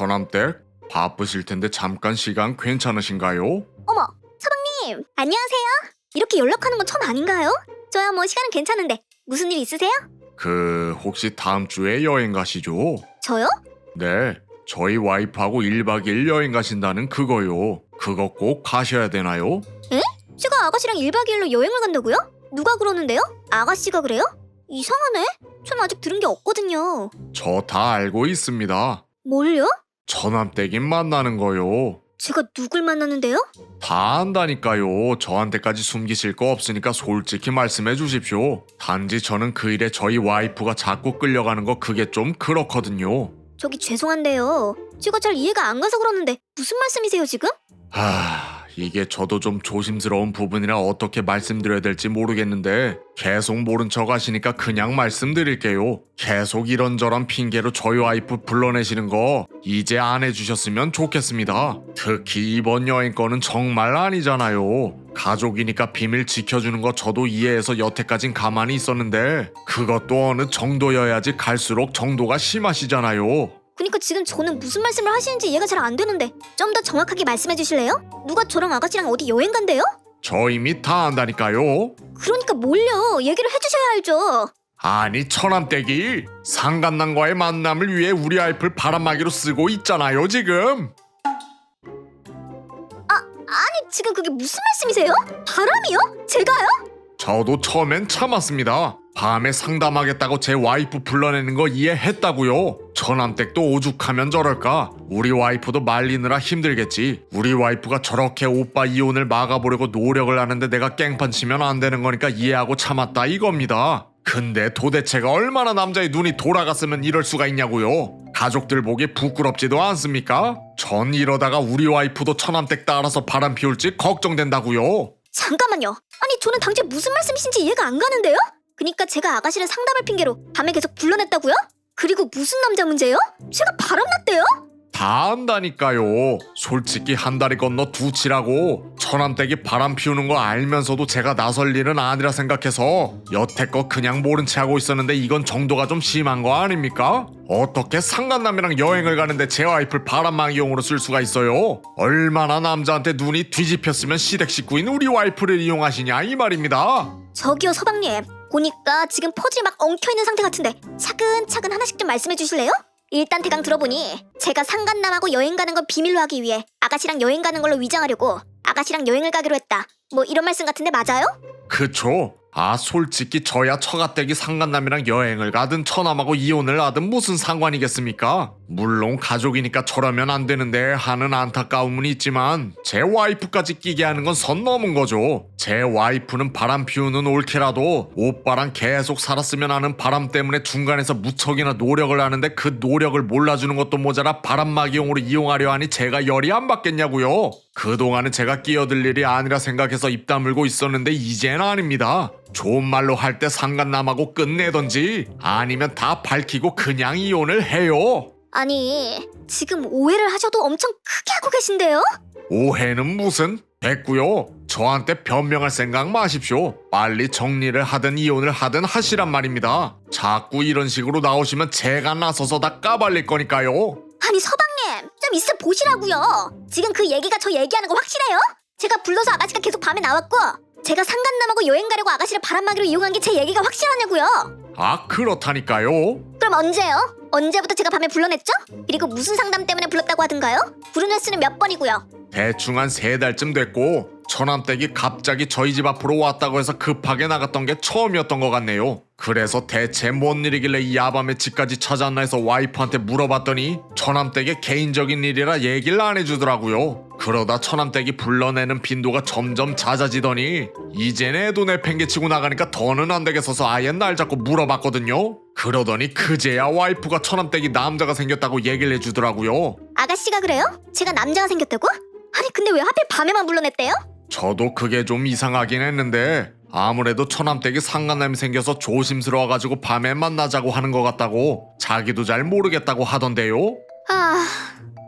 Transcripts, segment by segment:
처남댁 바쁘실 텐데 잠깐 시간 괜찮으신가요? 어머, 서방님, 안녕하세요. 이렇게 연락하는 건 처음 아닌가요? 저야 뭐 시간은 괜찮은데 무슨 일 있으세요? 그 혹시 다음 주에 여행 가시죠? 저요? 네, 저희 와이프하고 1박 2일 여행 가신다는 그거요. 그거 꼭 가셔야 되나요? 제가 아가씨랑 1박 2일로 여행을 간다고요? 누가 그러는데요? 아가씨가 그래요? 이상하네. 전 아직 들은 게 없거든요. 저 다 알고 있습니다. 뭘요? 처남댁이 만나는 거요. 제가 누굴 만났는데요? 다 안다니까요. 저한테까지 숨기실 거 없으니까 솔직히 말씀해 주십시오. 단지 저는 그 일에 저희 와이프가 자꾸 끌려가는 거 그게 좀 그렇거든요. 저기 죄송한데요. 제가 잘 이해가 안 가서 그러는데 무슨 말씀이세요 지금? 하, 이게 저도 좀 조심스러운 부분이라 어떻게 말씀드려야 될지 모르겠는데 계속 모른 척 하시니까 그냥 말씀드릴게요. 계속 이런저런 핑계로 저희 와이프 불러내시는 거 이제 안 해주셨으면 좋겠습니다. 특히 이번 여행 거는 정말 아니잖아요. 가족이니까 비밀 지켜주는 거 저도 이해해서 여태까진 가만히 있었는데 그것도 어느 정도여야지 갈수록 정도가 심하시잖아요. 그니까 지금 저는 무슨 말씀을 하시는지 이해가 잘 안 되는데 좀 더 정확하게 말씀해 주실래요? 누가 저랑 아가씨랑 어디 여행 간대요? 저 이미 다 안다니까요. 그러니까 뭘요? 얘기를 해주셔야 알죠. 아니 처남댁이 상간남과의 만남을 위해 우리 와이프를 바람막이로 쓰고 있잖아요 지금 아니 지금 그게 무슨 말씀이세요? 바람이요? 제가요? 저도 처음엔 참았습니다 밤에 상담하겠다고 제 와이프 불러내는 거 이해했다고요 처남댁도 오죽하면 저럴까 우리 와이프도 말리느라 힘들겠지 우리 와이프가 저렇게 오빠 이혼을 막아보려고 노력을 하는데 내가 깽판 치면 안 되는 거니까 이해하고 참았다 이겁니다 근데 도대체가 얼마나 남자의 눈이 돌아갔으면 이럴 수가 있냐고요 가족들 보기 부끄럽지도 않습니까? 전 이러다가 우리 와이프도 처남댁 따라서 바람 피울지 걱정된다고요 잠깐만요. 아니 저는 당최 무슨 말씀이신지 이해가 안 가는데요? 그니까 제가 아가씨를 상담을 핑계로 밤에 계속 불러냈다고요? 그리고 무슨 남자 문제요? 제가 바람났대요? 다 안다니까요. 솔직히 한 다리 건너 두 치라고 처남댁이 바람 피우는 거 알면서도 제가 나설 일은 아니라 생각해서 여태껏 그냥 모른 채 하고 있었는데 이건 정도가 좀 심한 거 아닙니까? 어떻게 상간남이랑 여행을 가는데 제 와이프를 바람막이용으로 쓸 수가 있어요? 얼마나 남자한테 눈이 뒤집혔으면 시댁 식구인 우리 와이프를 이용하시냐 이 말입니다. 저기요 서방님. 보니까 지금 퍼즐이 막 엉켜있는 상태 같은데 차근차근 하나씩 좀 말씀해 주실래요? 일단 대강 들어보니 제가 상간남하고 여행 가는 걸 비밀로 하기 위해 아가씨랑 여행 가는 걸로 위장하려고 아가씨랑 여행을 가기로 했다. 뭐 이런 말씀 같은데 맞아요? 그쵸? 아 솔직히 저야 처가댁이 상간남이랑 여행을 가든 처남하고 이혼을 하든 무슨 상관이겠습니까? 물론 가족이니까 저러면 안 되는데 하는 안타까움은 있지만 제 와이프까지 끼게 하는 건 선 넘은 거죠. 제 와이프는 바람 피우는 올케라도 오빠랑 계속 살았으면 하는 바람 때문에 중간에서 무척이나 노력을 하는데 그 노력을 몰라주는 것도 모자라 바람막이용으로 이용하려 하니 제가 열이 안 받겠냐고요. 그동안은 제가 끼어들 일이 아니라 생각해서 입 다물고 있었는데 이젠 아닙니다. 좋은 말로 할 때 상간남하고 끝내던지 아니면 다 밝히고 그냥 이혼을 해요. 아니 지금 오해를 하셔도 엄청 크게 하고 계신데요? 오해는 무슨? 됐고요. 저한테 변명할 생각 마십시오. 빨리 정리를 하든 이혼을 하든 하시란 말입니다. 자꾸 이런 식으로 나오시면 제가 나서서 다 까발릴 거니까요. 아니 서방님 좀 있어 보시라고요. 지금 그 얘기가 저 얘기하는 거 확실해요? 제가 불러서 아가씨가 계속 밤에 나왔고 제가 상간남하고 여행 가려고 아가씨를 바람막이로 이용한 게 제 얘기가 확실하냐고요. 아 그렇다니까요. 그럼 언제요? 언제부터 제가 밤에 불러냈죠? 그리고 무슨 상담 때문에 불렀다고 하던가요? 부른 횟수는 몇 번이고요? 대충 한 세 달쯤 됐고 처남댁이 갑자기 저희 집 앞으로 왔다고 해서 급하게 나갔던 게 처음이었던 것 같네요. 그래서 대체 뭔 일이길래 이 야밤에 집까지 찾아왔나 해서 와이프한테 물어봤더니 처남댁의 개인적인 일이라 얘기를 안 해주더라고요. 그러다 처남댁이 불러내는 빈도가 점점 잦아지더니 이젠 애도 내팽개치고 나가니까 더는 안 되겠어서 아예 날 잡고 물어봤거든요. 그러더니 그제야 와이프가 처남댁이 남자가 생겼다고 얘기를 해주더라고요. 아가씨가 그래요? 제가 남자가 생겼다고? 아니 근데 왜 하필 밤에만 불러냈대요? 저도 그게 좀 이상하긴 했는데 아무래도 처남댁이 상간남이 생겨서 조심스러워가지고 밤에 만나자고 하는 것 같다고 자기도 잘 모르겠다고 하던데요. 아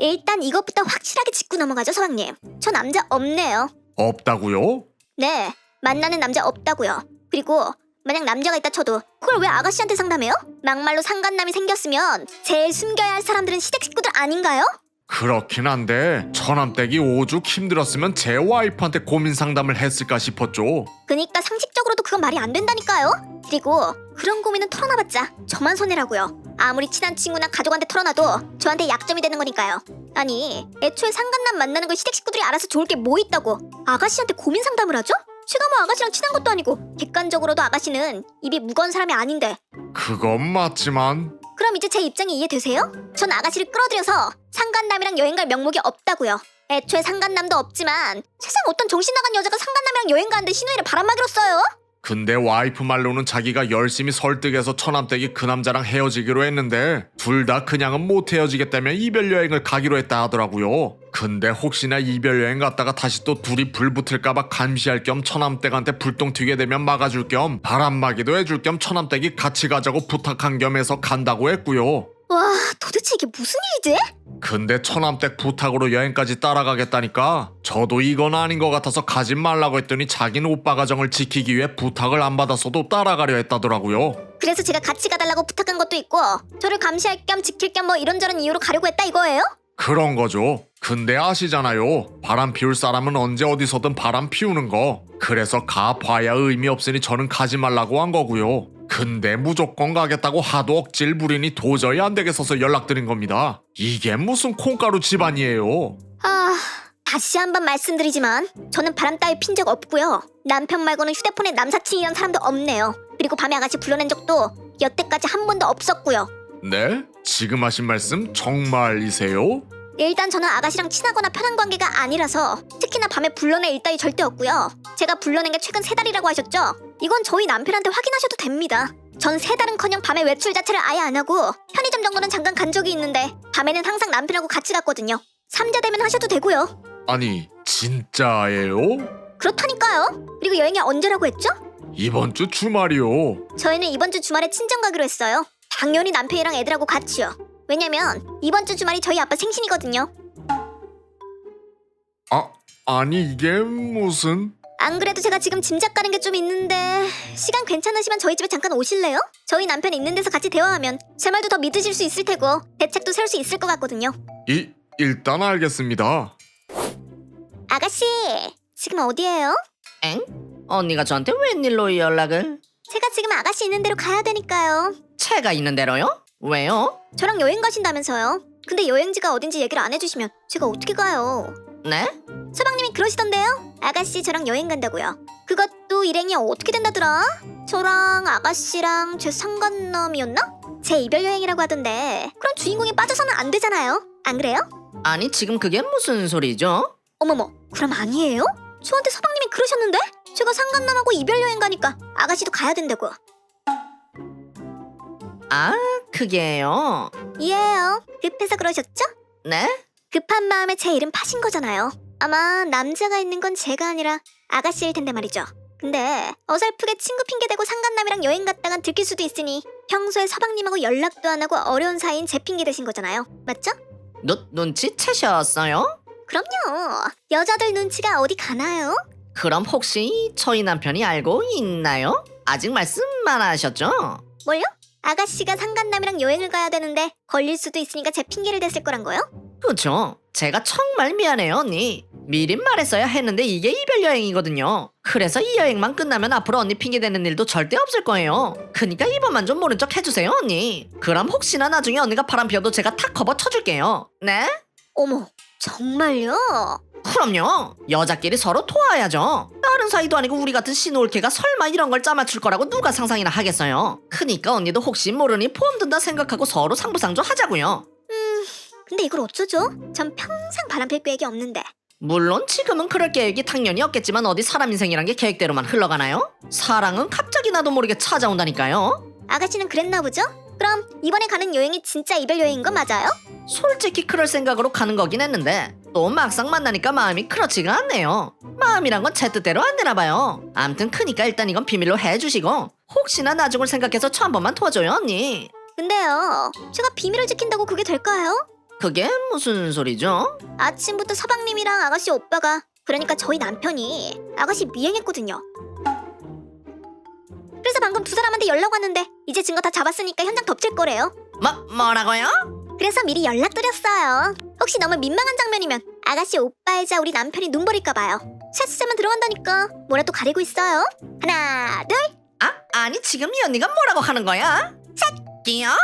일단 이것부터 확실하게 짚고 넘어가죠 서방님 저 남자 없네요 없다고요? 네 만나는 남자 없다고요 그리고 만약 남자가 있다 쳐도 그걸 왜 아가씨한테 상담해요? 막말로 상간남이 생겼으면 제일 숨겨야 할 사람들은 시댁 식구들 아닌가요? 그렇긴 한데 처남댁이 오죽 힘들었으면 제 와이프한테 고민 상담을 했을까 싶었죠. 그니까 상식적으로도 그건 말이 안 된다니까요. 그리고 그런 고민은 털어놔봤자 저만 손해라고요. 아무리 친한 친구나 가족한테 털어놔도 저한테 약점이 되는 거니까요. 아니 애초에 상간남 만나는 걸 시댁 식구들이 알아서 좋을 게 뭐 있다고 아가씨한테 고민 상담을 하죠? 제가 뭐 아가씨랑 친한 것도 아니고 객관적으로도 아가씨는 입이 무거운 사람이 아닌데 그건 맞지만 그럼 이제 제 입장이 이해되세요? 전 아가씨를 끌어들여서 상간남이랑 여행 갈 명목이 없다고요. 애초에 상간남도 없지만 세상 어떤 정신 나간 여자가 상간남이랑 여행 가는데 신우이를 바람막이로 써요? 근데 와이프 말로는 자기가 열심히 설득해서 처남댁이 그 남자랑 헤어지기로 했는데 둘 다 그냥은 못 헤어지겠다며 이별 여행을 가기로 했다 하더라고요. 근데 혹시나 이별 여행 갔다가 다시 또 둘이 불 붙을까봐 감시할 겸 처남댁한테 불똥 튀게 되면 막아줄 겸 바람막이도 해줄 겸 처남댁이 같이 가자고 부탁한 겸 해서 간다고 했고요. 와 도대체 이게 무슨 일이지? 근데 처남댁 부탁으로 여행까지 따라가겠다니까 저도 이건 아닌 것 같아서 가지 말라고 했더니 자기는 오빠 가정을 지키기 위해 부탁을 안 받았어도 따라가려 했다더라고요. 그래서 제가 같이 가달라고 부탁한 것도 있고 저를 감시할 겸 지킬 겸 뭐 이런저런 이유로 가려고 했다 이거예요? 그런 거죠. 근데 아시잖아요. 바람 피울 사람은 언제 어디서든 바람 피우는 거. 그래서 가 봐야 의미 없으니 저는 가지 말라고 한 거고요. 근데 무조건 가겠다고 하도 억지를 부리니 도저히 안 되겠어서 연락드린 겁니다. 이게 무슨 콩가루 집안이에요. 아 다시 한번 말씀드리지만 저는 바람 따위 핀 적 없고요 남편 말고는 휴대폰에 남사친이란 사람도 없네요 그리고 밤에 아가씨 불러낸 적도 여태까지 한 번도 없었고요 네? 지금 하신 말씀 정말이세요? 일단 저는 아가씨랑 친하거나 편한 관계가 아니라서 특히나 밤에 불러낼 일 따위 절대 없고요 제가 불러낸 게 최근 세 달이라고 하셨죠? 이건 저희 남편한테 확인하셔도 됩니다. 전 세 달은커녕 밤에 외출 자체를 아예 안 하고 편의점 정도는 잠깐 간 적이 있는데 밤에는 항상 남편하고 같이 갔거든요. 삼자 되면 하셔도 되고요. 아니, 진짜예요? 그렇다니까요. 그리고 여행이 언제라고 했죠? 이번 주 주말이요. 저희는 이번 주 주말에 친정 가기로 했어요. 당연히 남편이랑 애들하고 같이요. 왜냐면 이번 주 주말이 저희 아빠 생신이거든요. 아, 아니 이게 무슨... 안 그래도 제가 지금 짐작 가는 게 좀 있는데 시간 괜찮으시면 저희 집에 잠깐 오실래요? 저희 남편 있는 데서 같이 대화하면 제 말도 더 믿으실 수 있을 테고 대책도 세울 수 있을 것 같거든요. 이, 일단 알겠습니다. 아가씨 지금 어디예요? 엥? 언니가 저한테 웬일로 연락을? 제가 지금 아가씨 있는 데로 가야 되니까요. 채가 있는 대로요? 왜요? 저랑 여행 가신다면서요. 근데 여행지가 어딘지 얘기를 안 해주시면 제가 어떻게 가요? 네? 서방님이 그러시던데요? 아가씨 저랑 여행 간다고요. 그것도 일행이 어떻게 된다더라? 저랑 아가씨랑 제 상간남이었나? 제 이별 여행이라고 하던데 그럼 주인공이 빠져서는 안 되잖아요. 안 그래요? 아니 지금 그게 무슨 소리죠? 어머머, 그럼 아니에요? 저한테 서방님이 그러셨는데? 제가 상간남하고 이별 여행 가니까 아가씨도 가야 된다고. 아 그게요? 이해해요. 급해서 그러셨죠? 네? 급한 마음에 제 이름 파신 거잖아요. 아마 남자가 있는 건 제가 아니라 아가씨일 텐데 말이죠. 근데 어설프게 친구 핑계 대고 상간남이랑 여행 갔다간 들킬 수도 있으니 평소에 서방님하고 연락도 안 하고 어려운 사이인 제 핑계 대신 거잖아요. 맞죠? 눈, 눈치채셨어요? 그럼요. 여자들 눈치가 어디 가나요? 그럼 혹시 저희 남편이 알고 있나요? 아직 말씀만 하셨죠? 뭘요? 아가씨가 상간남이랑 여행을 가야 되는데 걸릴 수도 있으니까 제 핑계를 댔을 거란 거요? 그죠? 제가 정말 미안해요 언니. 미리 말했어야 했는데 이게 이별 여행이거든요. 그래서 이 여행만 끝나면 앞으로 언니 핑계 대는 일도 절대 없을 거예요. 그니까 이번만 좀 모른 척 해주세요 언니. 그럼 혹시나 나중에 언니가 바람 피워도 제가 탁 커버 쳐줄게요. 네? 어머, 정말요? 그럼요. 여자끼리 서로 도와야죠. 다른 사이도 아니고 우리 같은 신올케가 설마 이런 걸 짜맞출 거라고 누가 상상이나 하겠어요? 그니까 언니도 혹시 모르니 포함 든다 생각하고 서로 상부상조 하자고요 근데 이걸 어쩌죠? 전 평생 바람필 계획이 없는데. 물론 지금은 그럴 계획이 당연히 없겠지만 어디 사람 인생이란 게 계획대로만 흘러가나요? 사랑은 갑자기 나도 모르게 찾아온다니까요. 아가씨는 그랬나 보죠? 그럼 이번에 가는 여행이 진짜 이별 여행인 거 맞아요? 솔직히 그럴 생각으로 가는 거긴 했는데 또 막상 만나니까 마음이 그렇지가 않네요. 마음이란 건 제 뜻대로 안 되나 봐요. 암튼 크니까 일단 이건 비밀로 해주시고 혹시나 나중을 생각해서 저한 번만 도와줘요 언니. 근데요, 제가 비밀을 지킨다고 그게 될까요? 그게 무슨 소리죠? 아침부터 서방님이랑 아가씨 오빠가 그러니까 저희 남편이 아가씨 미행했거든요. 그래서 방금 두 사람한테 연락 왔는데 이제 증거 다 잡았으니까 현장 덮칠 거래요. 뭐 뭐라고요? 그래서 미리 연락드렸어요. 혹시 너무 민망한 장면이면 아가씨 오빠이자 우리 남편이 눈 버릴까 봐요. 셋째만 들어간다니까 뭐라도 가리고 있어요. 하나, 둘. 아 아니 지금 이 언니가 뭐라고 하는 거야? 새끼야?